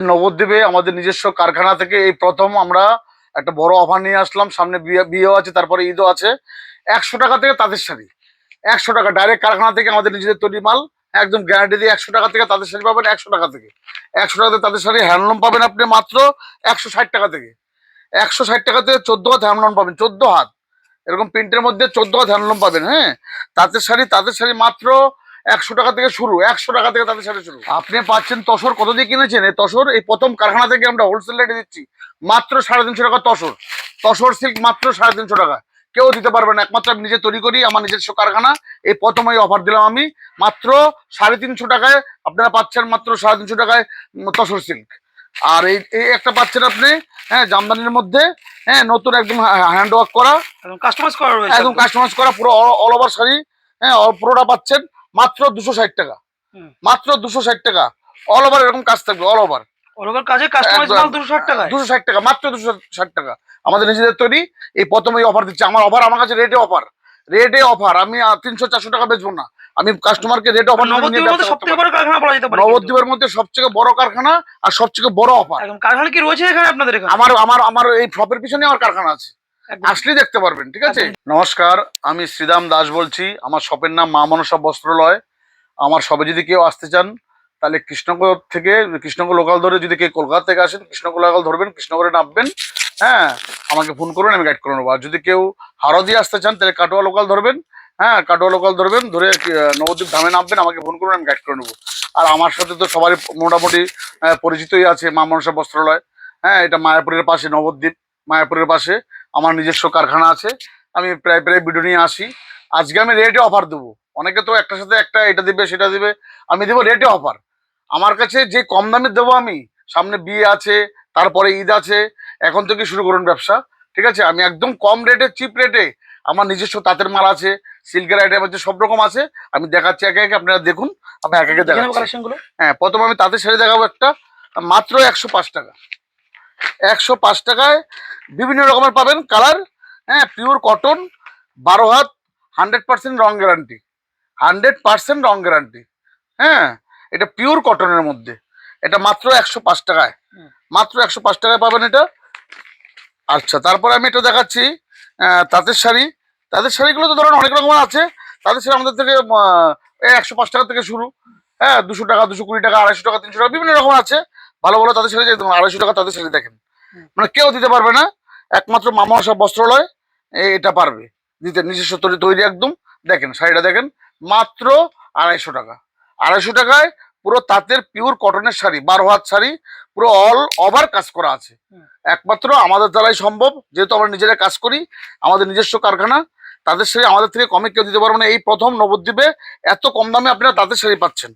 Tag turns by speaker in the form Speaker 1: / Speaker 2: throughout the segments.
Speaker 1: নবদ্বীপে আমাদের নিজস্ব কারখানা থেকে এই প্রথম আমরা একটা বড় অফার নিয়ে আসলাম। সামনে বিয়ে বিয়েও আছে, তারপরে ঈদও আছে। একশো টাকা থেকে তাঁতের শাড়ি। একশো টাকা ডাইরেক্ট কারখানা থেকে আমাদের নিজেদের তৈরি মাল। একদম গ্যারান্টি দিয়ে একশো টাকা থেকে তাঁতের শাড়ি পাবেন একশো টাকা থেকে। একশো টাকা থেকে তাঁতের শাড়ি হ্যান্ডলুম পাবেন আপনি মাত্র একশো ষাট টাকা থেকে। একশো ষাট টাকা থেকে চোদ্দ হাত হ্যান্ডলুম পাবেন, চোদ্দ হাত। এরকম প্রিন্টের মধ্যে চোদ্দ হাত হ্যান্ডলুম পাবেন হ্যাঁ? তাঁতের শাড়ি তাঁতের শাড়ি মাত্র একশো টাকা থেকে শুরু একশো টাকা থেকে তাদের শাড়ি শুরু। আপনি পাচ্ছেন তসর কত দিয়ে কিনেছেন? এই তসর এই প্রথম কারখানা থেকে আমরা হোলসেল রেটে দিচ্ছি মাত্র সাড়ে তিনশো টাকা তসর। তসর সিল্ক মাত্র সাড়ে তিনশো টাকা। কেউ দিতে পারবে না একমাত্র আমি নিজে তৈরি করি আমার নিজস্ব কারখানা এই প্রথম এই অফার দিলাম আমি মাত্র সাড়ে তিনশো টাকায় আপনারা পাচ্ছেন মাত্র সাড়ে তিনশো টাকায় তসর সিল্ক আর এই এই একটা পাচ্ছেন আপনি হ্যাঁ জামদানির মধ্যে হ্যাঁ নতুন একদম হ্যান্ড ওয়ার্ক করা।
Speaker 2: কাস্টমাইজ করা
Speaker 1: একদম কাস্টমাইজ করা পুরো অল ওভার শাড়ি হ্যাঁ পুরোটা পাচ্ছেন। মাত্র দুশো ষাট টাকা। মাত্র দুশো ষাট টাকা। অল ওভার এরকম কাজ থাকবে অল ওভার আমাদের নিজেদের তৈরি এই প্রথম এই অফার দিচ্ছে। আমার অফার আমার কাছে রেটে অফার রেটে অফার আমি তিনশো চারশো টাকা বেচবো না। আমি কাস্টমারকে রেটে অফার
Speaker 2: নবদ্বীপের মধ্যে সবথেকে বড় কারখানা বলা যেতে
Speaker 1: নবদ্বীপের মধ্যে সবচেয়ে বড় কারখানা আর বড় অফার
Speaker 2: কারখানা কি রয়েছে এখানে আপনাদের
Speaker 1: আমার আমার আমার এই শপের পিছনে আমার কারখানা আছে। আসলেই দেখতে পারবেন ঠিক আছে? নমস্কার আমি শ্রীরাম দাস বলছি। আমার শপের নাম মা মনসা বস্ত্রালয়। আমার শপে যদি কেউ আসতে চান তাহলে কৃষ্ণনগর থেকে কৃষ্ণনগর লোকাল ধরে যদি কেউ কলকাতা থেকে আসেন কৃষ্ণনগর লোকাল ধরবেন কৃষ্ণনগরে নামবেন হ্যাঁ? আমাকে ফোন করুন আমি গাইড করে নেব। আর যদি কেউ দিয়ে আসতে চান তাহলে কাটোয়া লোকাল ধরবেন হ্যাঁ? কাটোয়া লোকাল ধরবেন ধরে নবদ্বীপ ধামে নামবেন আমাকে ফোন করুন আমি গাইড করে নেব। আর আমার সাথে তো সবারই মোটামুটি পরিচিতই আছে মা মনসা বস্ত্রালয় হ্যাঁ? এটা মায়াপুরের পাশে নবদ্বীপ। মায়াপুরের পাশে। আমার নিজস্ব কারখানা আছে। আমি প্রায় প্রায় ভিডিও নিয়ে আসি। আজকে আমি রেটে অফার দেবো। অনেকে তো একটার সাথে একটা এটা দিবে সেটা দিবে। আমি দেবো রেটে অফার আমার কাছে যে কম দামে দেবো আমি সামনে বিয়ে আছে তারপরে ঈদ আছে এখন থেকে শুরু করুন ব্যবসা। ঠিক আছে? আমি একদম কম রেটে চিপ রেটে আমার নিজস্ব তাঁতের মাল আছে সিল্কের আইটেম আছে সব রকম আছে। আমি দেখাচ্ছি একে একে আপনারা দেখুন আমি একে একে
Speaker 2: গুলো?
Speaker 1: হ্যাঁ প্রথম আমি তাঁতের শাড়ি দেখাবো একটা মাত্র একশো পাঁচ টাকা। একশো পাঁচ টাকায় বিভিন্ন রকমের পাবেন কালার হ্যাঁ পিওর কটন বারো হাত হান্ড্রেড পার্সেন্ট রং গ্যারান্টি হান্ড্রেড পার্সেন্ট রং গ্যারান্টি হ্যাঁ এটা পিওর কটনের মধ্যে এটা মাত্র একশো পাঁচ টাকায়
Speaker 2: মাত্র
Speaker 1: একশো পাঁচ টাকায় পাবেন এটা। আচ্ছা তারপরে আমি এটা দেখাচ্ছি তাঁতের শাড়ি তাঁতের শাড়িগুলো তো ধরেন অনেক রকমের আছে তাঁতের শাড়ি আমাদের থেকে একশো পাঁচ টাকা থেকে শুরু হ্যাঁ দুশো টাকা দুশো কুড়ি টাকা আড়াইশো টাকা তিনশো টাকা বিভিন্ন রকম আছে ভালো ভালো তাদের শাড়ি দেখুন আড়াইশো টাকা তাদের শাড়ি দেখেন। মানে কেউ দিতে পারবে না একমাত্র মামা সব বস্ত্রালয় এটা পারবে। দিতে নিজস্ব তৈরি তৈরি একদম দেখেন শাড়িটা দেখেন মাত্র আড়াইশো টাকা। আড়াইশো টাকায় পুরো তাঁতের পিওর কটনের শাড়ি বারো হাত শাড়ি পুরো অল ওভার কাজ করা আছে। একমাত্র আমাদের দ্বারাই সম্ভব যেহেতু আমরা নিজেরা কাজ করি আমাদের নিজস্ব কারখানা তাদের শাড়ি আমাদের থেকে কমে কেউ দিতে পারবে না। এই প্রথম নবদ্বীপে এত কম দামে আপনারা তাঁতের শাড়ি পাচ্ছেন।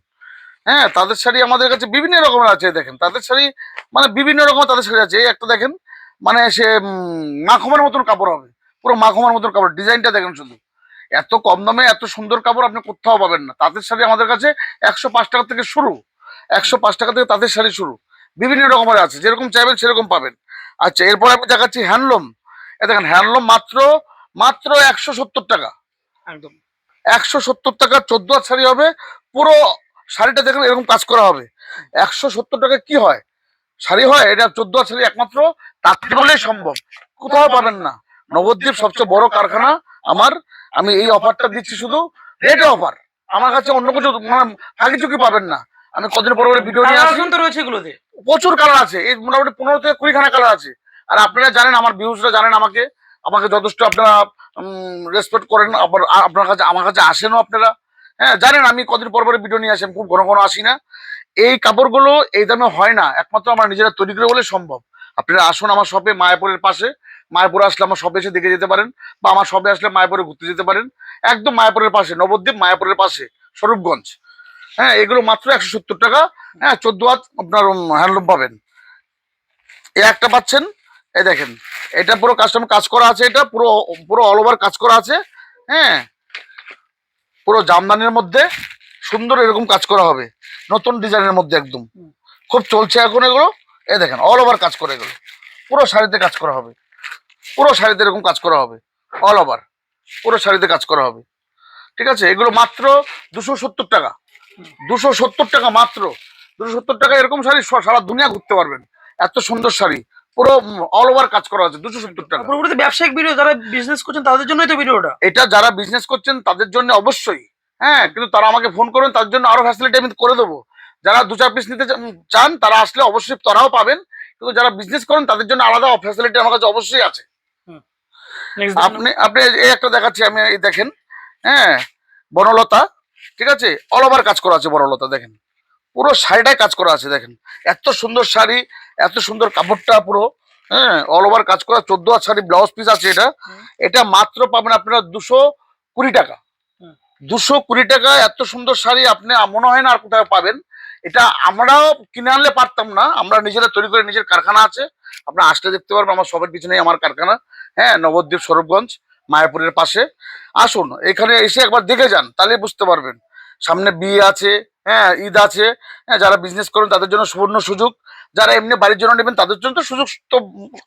Speaker 1: হ্যাঁ তাদের শাড়ি আমাদের কাছে বিভিন্ন রকমের আছে দেখেন। তাদের শাড়ি মানে বিভিন্ন রকমের তাদের শাড়ি আছে। এই একটা দেখেন মানে সে মাখমার মতন কাপড় হবে। পুরো মাখমার মতন কাপড়। ডিজাইনটা দেখেন শুধু। এত কম দামে এত সুন্দর কাপড় আপনি কোথাও পাবেন না। তাঁতের শাড়ি আমাদের কাছে একশো পাঁচ টাকা থেকে শুরু। একশো পাঁচ টাকা থেকে তাঁতের শাড়ি শুরু। বিভিন্ন রকমের আছে। যেরকম চাইবেন সেরকম পাবেন। আচ্ছা এরপর আমি দেখাচ্ছি হ্যান্ডলুম। এ দেখেন হ্যান্ডলুম মাত্র মাত্র একশো সত্তর টাকা।
Speaker 2: একদম।
Speaker 1: একশো সত্তর টাকা চোদ্দ শাড়ি হবে। পুরো শাড়িটা দেখলে এরকম কাজ করা হবে। একশো সত্তর টাকা কি হয়? শাড়ি হয় এটা চোদ্দ শাড়ি একমাত্র তার বলেই সম্ভব। কোথাও পাবেন না। নবদ্বীপ সবচেয়ে বড় কারখানা আমার। আমি এই অফারটা দিচ্ছি শুধু রেটে অফার আমার কাছে অন্য কিছু মানে ফাঁকি চুকি পাবেন না। আমি কদিন পরে পরে ভিডিও নিয়ে আসি।
Speaker 2: কালেকশন তো রয়েছে এগুলোতে।
Speaker 1: প্রচুর কালার আছে। এই মোটামুটি পনেরো থেকে কুড়ি খানা কালার আছে। আর আপনারা জানেন আমার ভিউজরা জানেন আমাকে। আমাকে যথেষ্ট আপনারা রেসপেক্ট করেন। আবার আপনার কাছে আমার কাছে আসেনও আপনারা। হ্যাঁ জানেন আমি কদিন পর পরে ভিডিও নিয়ে আসি খুব ঘন ঘন আসি না। এই কাপড়গুলো এই দামে হয় না, একমাত্র আমার নিজেরা তৈরি করে বলে সম্ভব। আপনারা আসুন আমার শপে মায়াপুরের পাশে। মায়াপুরে আসলে আমার শপে এসে দেখে যেতে পারেন, বা আমার শপে আসলে মায়াপুরে ঘুরতে যেতে পারেন। একদম মায়াপুরের পাশে, নবদ্বীপ মায়াপুরের পাশে, স্বরূপগঞ্জ। হ্যাঁ এগুলো মাত্র একশো সত্তর টাকা। হ্যাঁ চোদ্দ হাত আপনার হ্যান্ডলুম পাবেন। এই একটা পাচ্ছেন এই দেখেন, এটা পুরো কাস্টমার কাজ করা আছে এটা, পুরো পুরো অল ওভার কাজ করা আছে। হ্যাঁ পুরো জামদানির মধ্যে সুন্দর এরকম কাজ করা হবে। নতুন ডিজাইনের মধ্যে একদম। খুব চলছে এখন এগুলো। এ দেখেন অল ওভার কাজ করে এগুলো। পুরো শাড়িতে কাজ করা হবে। পুরো শাড়িতে এরকম কাজ করা হবে। অল ওভার পুরো শাড়িতে কাজ করা হবে। ঠিক আছে? এগুলো মাত্র দুশো সত্তর টাকা। দুশো সত্তর টাকা মাত্র। দুশো সত্তর টাকা এরকম শাড়ি সারা দুনিয়া ঘুরতে পারবেন। এত সুন্দর শাড়ি। পুরো অল ওভার কাজ করা আছে দুশো সত্তর টাকা।
Speaker 2: পুরোপুরি ব্যবসায়িক ভিডিও যারা বিজনেস করছেন তাদের জন্যই তো ভিডিওটা
Speaker 1: এটা যারা বিজনেস করছেন তাদের জন্য অবশ্যই। হ্যাঁ কিন্তু তারা আমাকে ফোন করবেন তার জন্য আরও ফ্যাসিলিটি আমি করে দেবো। যারা দু চার পিস নিতে চান তারা আসলে অবশ্যই তারাও পাবেন। কিন্তু যারা বিজনেস করেন তাদের জন্য আলাদা ফ্যাসিলিটি আমার কাছে অবশ্যই আছে। আপনি আপনি এই একটা দেখাচ্ছি আমি এই দেখেন। হ্যাঁ বনলতা ঠিক আছে? অল ওভার কাজ করা আছে বনলতা দেখেন। পুরো শাড়িটাই কাজ করা আছে দেখেন। এত সুন্দর শাড়ি এত সুন্দর কাপড়টা পুরো হ্যাঁ অল ওভার কাজ করা চোদ্দ হাত শাড়ি ব্লাউজ পিস আছে এটা। এটা মাত্র পাবেন আপনারা দুশো কুড়ি টাকা। দুশো কুড়ি টাকা এত সুন্দর শাড়ি আপনি মনে হয় না আর কোথাও পাবেন। এটা আমরাও কিনে আনলে পারতাম না আমরা নিজেরা তৈরি করে নিজের কারখানা আছে। আপনারা আসলে দেখতে পারবেন আমার সবার পিছনেই আমার কারখানা হ্যাঁ নবদ্বীপ সৌরভগঞ্জ মায়াপুরের পাশে। আসুন এখানে এসে একবার দেখে যান তাহলে বুঝতে পারবেন। সামনে বিয়ে আছে হ্যাঁ ঈদ আছে হ্যাঁ যারা বিজনেস করেন তাদের জন্য সুবর্ণ সুযোগ। যারা এমনি বাড়ির জন্য নেবেন তাদের জন্য তো সুযোগ তো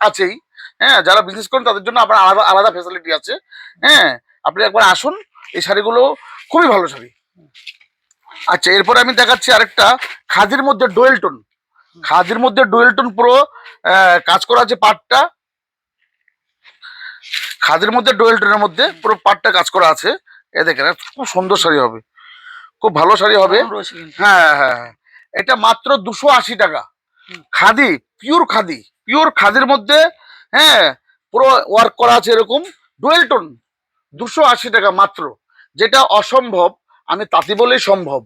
Speaker 1: আছেই। হ্যাঁ যারা বিজনেস করেন তাদের জন্য আপনার আলাদা আলাদা ফেসিলিটি আছে। হ্যাঁ আপনি একবার আসুন, এই শাড়িগুলো খুবই ভালো শাড়ি। আচ্ছা এরপরে আমি দেখাচ্ছি আরেকটা, খাদির মধ্যে ডোয়েল টোন খাদির মধ্যে ডোয়েল টোন পুরো কাজ করা আছে পাটটা। খাদির মধ্যে ডোয়েল টোনের মধ্যে পুরো পাটটা কাজ করা আছে। এ দেখেন খুব সুন্দর শাড়ি হবে। খুব ভালো শাড়ি হবে। হ্যাঁ হ্যাঁ হ্যাঁ। এটা মাত্র দুশো আশি টাকা। খাদি পিওর খাদি। পিওর খাদির মধ্যে হ্যাঁ পুরো ওয়ার্ক করা আছে এরকম। ডুয়েল টোন দুশো আশি টাকা মাত্র। যেটা অসম্ভব আমি তাঁতি বলেই সম্ভব।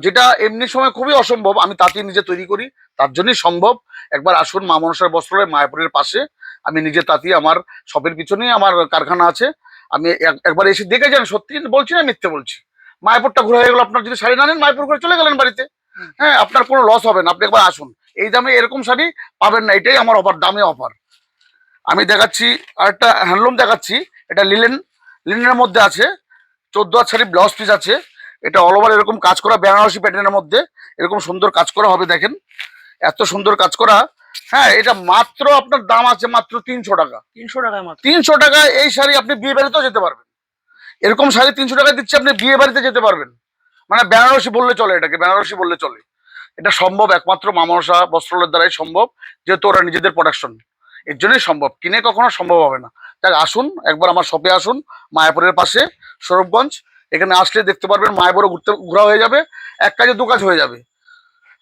Speaker 1: যেটা এমনি সময় খুবই অসম্ভব আমি তাঁতি নিজে তৈরি করি তার জন্যই সম্ভব। একবার আসুন মা মনসার বস্ত্রালয় মায়াপুরের পাশে। আমি নিজে তাঁতি আমার শপের পিছনেই আমার কারখানা আছে। আমি এক- একবার এসে দেখে যান সত্যি বলছি না মিথ্যে বলছি? মায়াপুরটা ঘুরে হয়ে গেল। আপনার যদি শাড়ি না নেন মায়াপুর ঘুরে চলে গেলেন বাড়িতে। হ্যাঁ আপনার কোনো লস হবে না। আপনি একবার আসুন। এই দামে এরকম শাড়ি পাবেন না। এটাই আমার অফার দামে অফার আমি দেখাচ্ছি আরেকটা হ্যান্ডলুম দেখাচ্ছি। এটা লিলেন লিলেনের মধ্যে আছে। চোদ্দ হাত শাড়ি ব্লাউজ পিস আছে। এটা অল ওভার এরকম কাজ করা বেনারসি প্যাটার্নের মধ্যে। এরকম সুন্দর কাজ করা হবে দেখেন। এত সুন্দর কাজ করা। হ্যাঁ এটা মাত্র আপনার দাম আছে মাত্র তিনশো টাকা।
Speaker 2: তিনশো টাকা
Speaker 1: তিনশো টাকা এই শাড়ি আপনি বিয়ে বাড়িতেও যেতে পারবেন। এরকম শাড়ি তিনশো টাকায় দিচ্ছে, আপনি বিয়ে বাড়িতে যেতে পারবেন। মানে বেনারসি বললে চলে এটাকে, বেনারসি বললে চলে। এটা সম্ভব, একমাত্র মামসা বস্ত্রালয়ের দ্বারাই সম্ভব, যেহেতু ওরা নিজেদের প্রোডাকশন এর জন্যই সম্ভব, কিনে কখনো সম্ভব হবে না। তাই আসুন, একবার আমার শপে আসুন, মায়াপুরের পাশে, সৌরভগঞ্জ। এখানে আসলে দেখতে পারবেন মায়াপুরে ঘুরতে, ঘোরা হয়ে যাবে, এক কাজে দু কাজ হয়ে যাবে।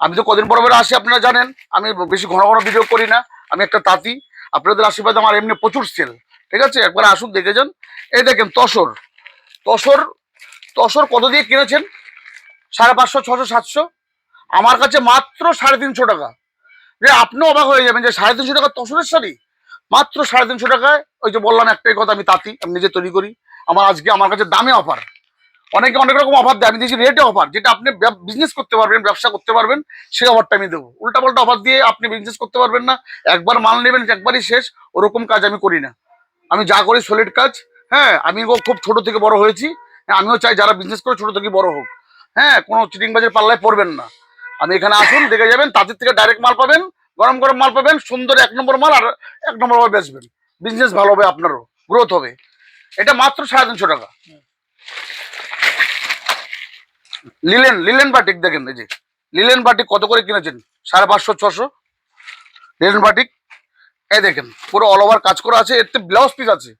Speaker 1: আমি তো কদিন পর আসি, আপনারা জানেন। আমি বেশি ঘন ঘন ভিডিও করি না, আমি একটা তাঁতি। আপনাদের আশীর্বাদ আমার এমনি প্রচুর সেল ঠিক আছে? একবার আসুন, দেখে যান। এই দেখেন, তসর। তসর তসর কত দিয়ে কিনেছেন? সাড়ে পাঁচশো, ছশো, সাতশো। আমার কাছে মাত্র সাড়ে তিনশো টাকা। যে আপনিও অবাক হয়ে যাবেন যে সাড়ে তিনশো টাকা তসরের শাড়ি? মাত্র সাড়ে তিনশো টাকায়। ওই যে বললাম একটাই কথা, আমি তাঁতি, আমি নিজে তৈরি করি। আমার আজকে আমার কাছে দামে অফার অনেকে অনেক রকম অফার দেয়, আমি দিয়েছি রেটে অফার যেটা আপনি বিজনেস করতে পারবেন, ব্যবসা করতে পারবেন সেই অফারটা আমি দেবো। উল্টা পাল্টা অফার দিয়ে আপনি বিজনেস করতে পারবেন না। একবার মাল নেবেন, একবারই শেষ। ওরকম কাজ আমি করি না। আমি যা করি সলিড কাজ। হ্যাঁ আমি খুব ছোট থেকে বড় হয়েছি। হ্যাঁ, আমিও চাই যারা বিজনেস করে ছোট থেকে বড় হোক। হ্যাঁ কোনো চিটিং বাজের পাল্লায় পড়বেন না। আমি এখানে আসুন দেখে যাবেন তাদের থেকে ডাইরেক্ট মাল পাবেন গরম গরম মাল পাবেন সুন্দর এক নম্বর মাল আর এক নম্বর মাল বেচবেন। বিজনেস ভালো হবে আপনারও গ্রোথ হবে। এটা মাত্র সাড়ে তিনশো টাকা। লিলেন লিলেন বাটিক দেখেন এই যে। লিলেন বাটিক কত করে কিনেছেন? সাড়ে পাঁচশো ছশো? লিলেন বাটিক এই দেখেন পুরো অল ওভার কাজ করা আছে এর এতে ব্লাউজ পিস আছে।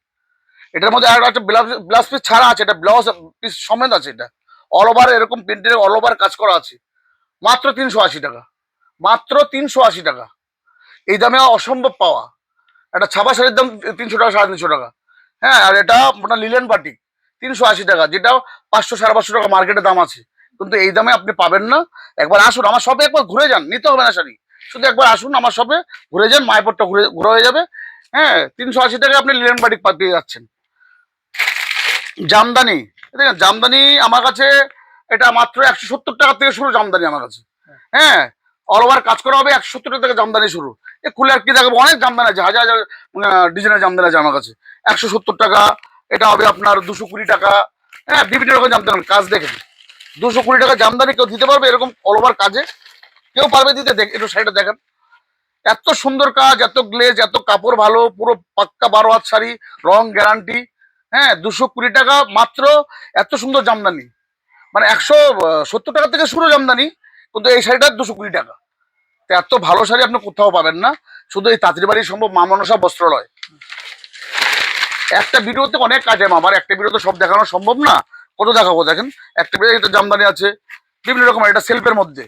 Speaker 1: এটার মধ্যে আর একটা ব্লাউজ পিস ছাড়া আছে, এটা ব্লাউজ পিস সমেত আছে এটা। অল ওভার এরকম প্রিন্টের অল ওভার কাজ করা আছে। মাত্র তিনশো আশি টাকা। মাত্র তিনশো আশি টাকা। এই দামে অসম্ভব পাওয়া। একটা ছাপা শাড়ির দাম তিনশো টাকা, সাড়ে তিনশো টাকা। হ্যাঁ আর এটা আপনার লিলেন বাটিক তিনশো আশি টাকা, যেটা পাঁচশো, সাড়ে পাঁচশো টাকা মার্কেটে দাম আছে। কিন্তু এই দামে আপনি পাবেন না। একবার আসুন, আমার শপে একবার ঘুরে যান, নিতে হবে না শাড়ি। শুধু একবার আসুন আমার শপে ঘুরে যান, মায়াপুরটা ঘুরে ঘুরে হয়ে যাবে। হ্যাঁ তিনশো আশি টাকায় আপনি লিলেন বাটিক পেয়ে যাচ্ছেন। জামদানি। দেখেন জামদানি আমার কাছে এটা মাত্র একশো সত্তর টাকা থেকে শুরু জামদানি আমার কাছে। হ্যাঁ অল ওভার কাজ করা হবে একশো সত্তর থেকে জামদানি শুরু। এ খুলে আর কি দেখাবো? অনেক জামদানি আছে, হাজার হাজার ডিজাইনের জামদানি আছে আমার কাছে। একশো সত্তর টাকা, এটা হবে আপনার দুশো কুড়ি টাকা। হ্যাঁ বিভিন্ন রকম জামদানি কাজ দেখেন দুশো কুড়ি টাকা জামদানি কেউ দিতে পারবে এরকম অল ওভার কাজে। কেউ পারবে দিতে, দেখ, একটু শাড়িটা দেখেন। এত সুন্দর কাজ, এত গ্লেজ এত কাপড় ভালো, পুরো পাক্কা বারো হাত শাড়ি, রং গ্যারান্টি হ্যাঁ দুশো কুড়ি টাকা মাত্র, এত সুন্দর জামদানি। মানে একশো সত্তর টাকা থেকে শুরু জামদানি, কিন্তু এই শাড়িটা দুশো কুড়ি টাকা। তো এত ভালো শাড়ি আপনি কোথাও পাবেন না, শুধু এই তাঁতির বাড়ি সম্ভব মা মনসা বস্ত্রালয়। একটা ভিডিওতে অনেক কাজ হয় আমার একটা ভিডিওতে সব দেখানো সম্ভব না। কত দেখাবো দেখেন, একটা ভিডিও এটা জামদানি আছে, বিভিন্ন রকম এটা সেলফের মধ্যে।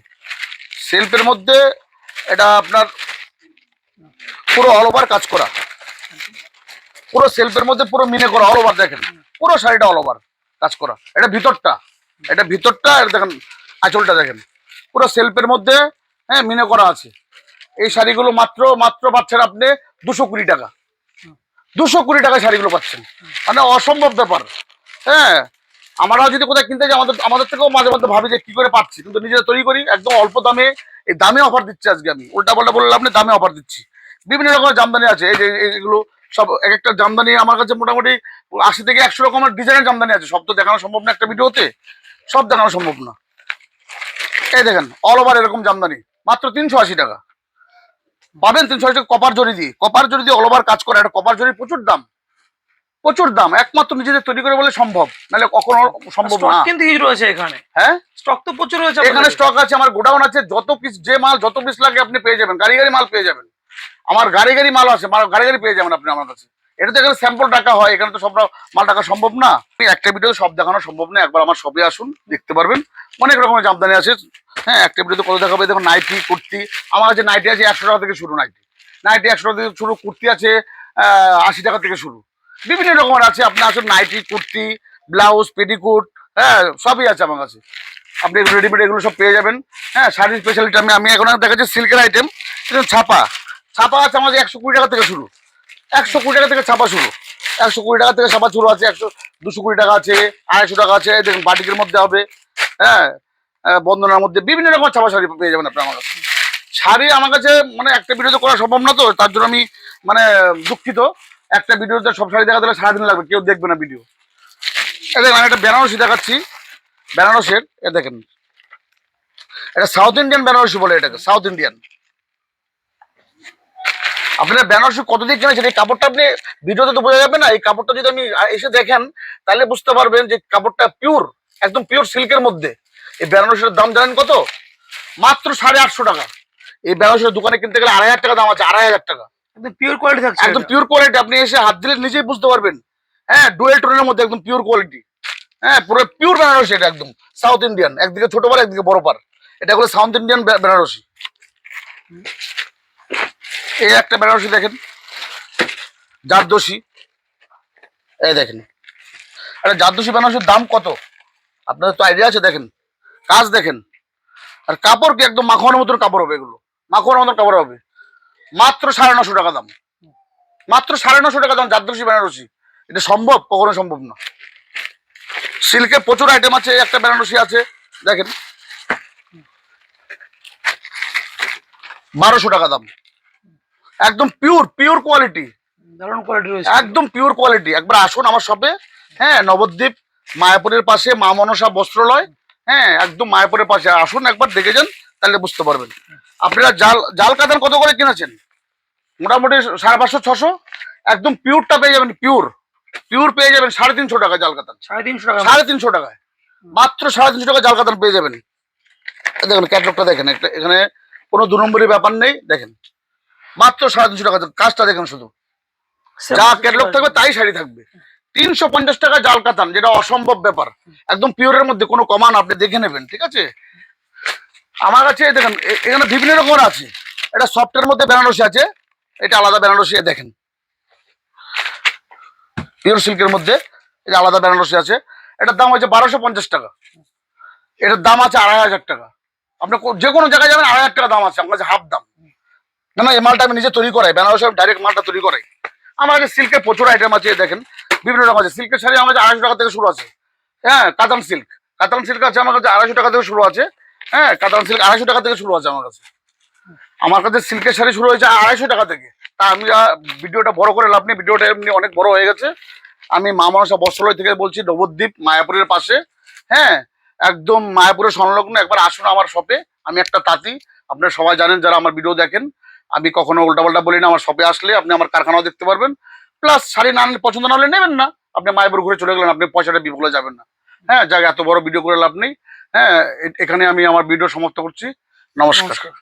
Speaker 1: সেলফের মধ্যে এটা আপনার পুরো অল ওভার কাজ করা। পুরো সেলফের মধ্যে পুরো মিনে করা অল ওভার দেখেন। পুরো শাড়িটা অল ওভার কাজ করা। এটা ভিতরটা এটা ভিতরটা, এটা দেখেন, আঁচলটা দেখেন। পুরো সেলফের মধ্যে হ্যাঁ মিনে করা আছে। এই শাড়িগুলো মাত্র মাত্র পাচ্ছেন আপনি দুশো কুড়ি টাকা। দুশো কুড়ি টাকা শাড়িগুলো পাচ্ছেন। মানে অসম্ভব ব্যাপার। হ্যাঁ আমরা যদি কোথায় কিনতে যাই, আমাদের আমাদের থেকেও মাঝে মধ্যে ভাবি যে কি করে পাচ্ছি, কিন্তু নিজেরা তৈরি করি, একদম অল্প দামে, এই দামে অফার দিচ্ছি আজকে আমি। উল্টা পাল্টা বললে আপনি দামে অফার দিচ্ছি। বিভিন্ন রকমের জামদানি আছে, এই যে, এই- এগুলো সব এক একটা জামদানি আমার কাছে মোটামুটি আশি থেকে একশো রকমের ডিজাইনের জামদানি আছে। সব তো দেখানো সম্ভব না একটা ভিডিওতে। সব দেখানো সম্ভব না। এই দেখেন অল ওভার এরকম জামদানি। মাত্র তিনশো আশি টাকা। পাবেন তিনশো আশি টাকা কপার জরি দিয়ে। কপার জরি দিয়ে অল ওভার কাজ করে। একটা কপার জরি প্রচুর দাম। প্রচুর দাম। একমাত্র নিজেদের তৈরি করে বলে সম্ভব। নাহলে কখনো সম্ভব না।
Speaker 2: কিন্তু হিউজ রয়েছে এখানে।
Speaker 1: হ্যাঁ?
Speaker 2: স্টক তো প্রচুর রয়েছে
Speaker 1: এখানে স্টক আছে আমার গোডাউন আছে যত পিস যে মাল যত পিস লাগে আপনি পেয়ে যাবেন। গাড়ি গাড়ি মাল পেয়ে যাবেন। আমার গাড়ি গাড়ি মাল আছে, মাল গাড়ি গাড়ি পেয়ে যাবেন আপনি আমার কাছে। এটা তো এখানে স্যাম্পল টাকা হয়, এখানে তো সব মাল টাকা সম্ভব না। একটা ভিডিও সব দেখানো সম্ভব না, একবার আমার শপে আসুন, দেখতে পারবেন। অনেক রকমের জামদানি আছে হ্যাঁ একটা ভিডিওতে কত দেখাবে? দেখুন নাইটি কুর্তি। আমার কাছে নাইটি আছে একশো টাকা থেকে শুরু নাইটি নাইটি একশো টাকা থেকে শুরু, কুর্তি আছে আশি টাকা থেকে শুরু। বিভিন্ন রকমের আছে, আপনি আসুন নাইটি কুর্তি, ব্লাউজ, পেটিকুট হ্যাঁ সবই আছে আমার কাছে। আপনি রেডিমেড এগুলো সব পেয়ে যাবেন। হ্যাঁ শাড়ির স্পেশালিটি আমি আমি এখন দেখাচ্ছি সিল্কের আইটেম ছাপা। ছাপা আছে আমাদের একশো কুড়ি টাকা থেকে শুরু। একশো কুড়ি টাকা থেকে ছাপা শুরু। একশো কুড়ি টাকা থেকে ছাপা শুরু আছে, একশো, দুশো কুড়ি টাকা আছে, আড়াইশো টাকা আছে দেখুন বাটিকের মধ্যে হবে হ্যাঁ বন্ধনার মধ্যে বিভিন্ন রকম ছাপা শাড়ি পেয়ে যাবেন আপনি আমার কাছে। শাড়ি আমার কাছে মানে একটা ভিডিওতে করা সম্ভব না তো, তার জন্য আমি মানে দুঃখিত। একটা ভিডিওতে সব শাড়ি দেখা দিলে সারাদিন লাগবে, কেউ দেখবে না ভিডিও এই দেখেন, আমি একটা বেনারসি দেখাচ্ছি, বেনারসের এ দেখেন। এটা সাউথ ইন্ডিয়ান বেনারসি বলে এটাকে সাউথ ইন্ডিয়ান আপনার বেনারসি কত দিয়ে কিনেছেন? এই কাপড়টা আপনি ভিডিওতে তো বোঝা যাবে না এই কাপড়টা যদি আপনি এসে দেখেন তাহলে বুঝতে পারবেন যে কাপড়টা পিওর একদম পিওর সিল্কের মধ্যে। এই বেনারসির দাম জানেন কত? মাত্র সাড়ে আটশো টাকা। এই বেনারসির দোকানে কিনতে গেলে আড়াই হাজার টাকা দাম আছে আড়াই হাজার টাকা।
Speaker 2: একদম পিওর কোয়ালিটি থাকছে
Speaker 1: একদম। পিওর কোয়ালিটি আপনি এসে হাত দিলে নিজেই বুঝতে পারবেন। হ্যাঁ ডুয়েল টোনের মধ্যে একদম পিওর কোয়ালিটি হ্যাঁ পুরো পিওর বেনারসি এটা একদম সাউথ ইন্ডিয়ান একদিকে ছোট পার একদিকে বড় পার এটা হলো সাউথ ইন্ডিয়ান বেনারসি। এই একটা বেনারসি দেখেন। জারদোষী এই দেখেন। আরে জারদোষী বেনারসির দাম কত? আপনাদের তো আইডিয়া আছে, দেখেন। কাজ দেখেন। আর কাপড় কি একদম মাখনের মতন কাপড় হবে এগুলো? মাখনের মতন কাপড় হবে। মাত্র সাড়ে নশো টাকা দাম। মাত্র সাড়ে নশো টাকা দাম জারদোষী বেনারসি। এটা সম্ভব? কখনো সম্ভব না। সিল্কে প্রচুর আইটেম আছে একটা বেনারসি আছে। দেখেন। বারোশো টাকা দাম। একদম পিওর পিওর কোয়ালিটি
Speaker 2: দারুণ কোয়ালিটি রয়েছে।
Speaker 1: একদম পিওর কোয়ালিটি একবার আসুন আমার শপে হ্যাঁ নবদ্বীপ মায়াপুরের পাশে মা মনসা বস্ত্রালয়। হ্যাঁ একদম মায়াপুরের পাশে। আসুন একবার দেখে যান তাহলে বুঝতে পারবেন। আপনারা জাল জাল কাতান কত করে কিনেছেন? মোটামুটি সাড়ে পাঁচশো ছশো? একদম পিওরটা পেয়ে যাবেন পিওর পিওর পেয়ে যাবেন সাড়ে তিনশো টাকা জাল কাতান
Speaker 2: সাড়ে তিনশো টাকা।
Speaker 1: সাড়ে তিনশো টাকায় মাত্র সাড়ে তিনশো টাকা জাল কাতান পেয়ে যাবেন। দেখেন ক্যাটলগটা দেখেন। একটা এখানে কোনো দু নম্বরের ব্যাপার নেই। দেখেন মাত্র সাড়ে তিনশো টাকা কাজটা দেখেন শুধু। যা ক্যাটলগ থাকবে তাই শাড়ি থাকবে। তিনশো পঞ্চাশ টাকা জাল কাতান যেটা অসম্ভব ব্যাপার। একদম পিওরের মধ্যে কোনো কমান আপনি দেখে নেবেন ঠিক আছে? আমার কাছে দেখেন এখানে বিভিন্ন রকমের আছে। এটা সফটের মধ্যে বেনারসি আছে এটা আলাদা বেনারসি দেখেন। পিওর সিল্কের মধ্যে এটা আলাদা বেনারসি আছে। এটার দাম হচ্ছে বারোশো পঞ্চাশ টাকা। এটার দাম আছে আড়াই হাজার টাকা। আপনি যে কোনো জায়গায় যাবেন আড়াই হাজার টাকা দাম আছে। আমার কাছে হাফ দাম। না না, এই মালটা আমি নিজে তৈরি করাই। বেনারসি ডাইরেক্ট মালটা তৈরি করাই। আমার কাছে সিল্কের প্রচুর আইটেম আছে, দেখেন। বিভিন্ন রকম আছে। সিল্কের শাড়ি আমার কাছে আড়াইশো টাকা থেকে শুরু আছে। হ্যাঁ কাতান সিল্ক কাতান সিল্ক আছে আমার কাছে আড়াইশো টাকা থেকে শুরু আছে। হ্যাঁ কাতান সিল্ক আড়াইশো টাকা থেকে শুরু আছে আমার কাছে। আমার কাছে সিল্কের শাড়ি শুরু হয়েছে আড়াইশো টাকা থেকে। তা আমি ভিডিওটা বড় করে লাভ নেই, ভিডিওটা এমনি অনেক বড় হয়ে গেছে। আমি মা মনসা বস্ত্রালয় থেকে বলছি, নবদ্বীপ, মায়াপুরের পাশে। হ্যাঁ একদম মায়াপুরের সংলগ্ন। একবার আসুন আমার শপে আমি একটা তাঁতি। আপনারা সবাই জানেন, যারা আমার ভিডিও দেখেন আমি কখনো উল্টাপাল্টা বলি না, আমার শপে আসলে আপনি আমার কারখানাও দেখতে পারবেন। প্লাস শাড়ি না পছন্দ না হলে নেবেন না। আপনি মায়ের ঘুরে চলে গেলেন, আপনি পয়সাটা বিফলে যাবেন না। হ্যাঁ যাক, এত বড় ভিডিও করে লাভ নেই। হ্যাঁ এখানে আমি আমার ভিডিও সমাপ্ত করছি।
Speaker 2: নমস্কার।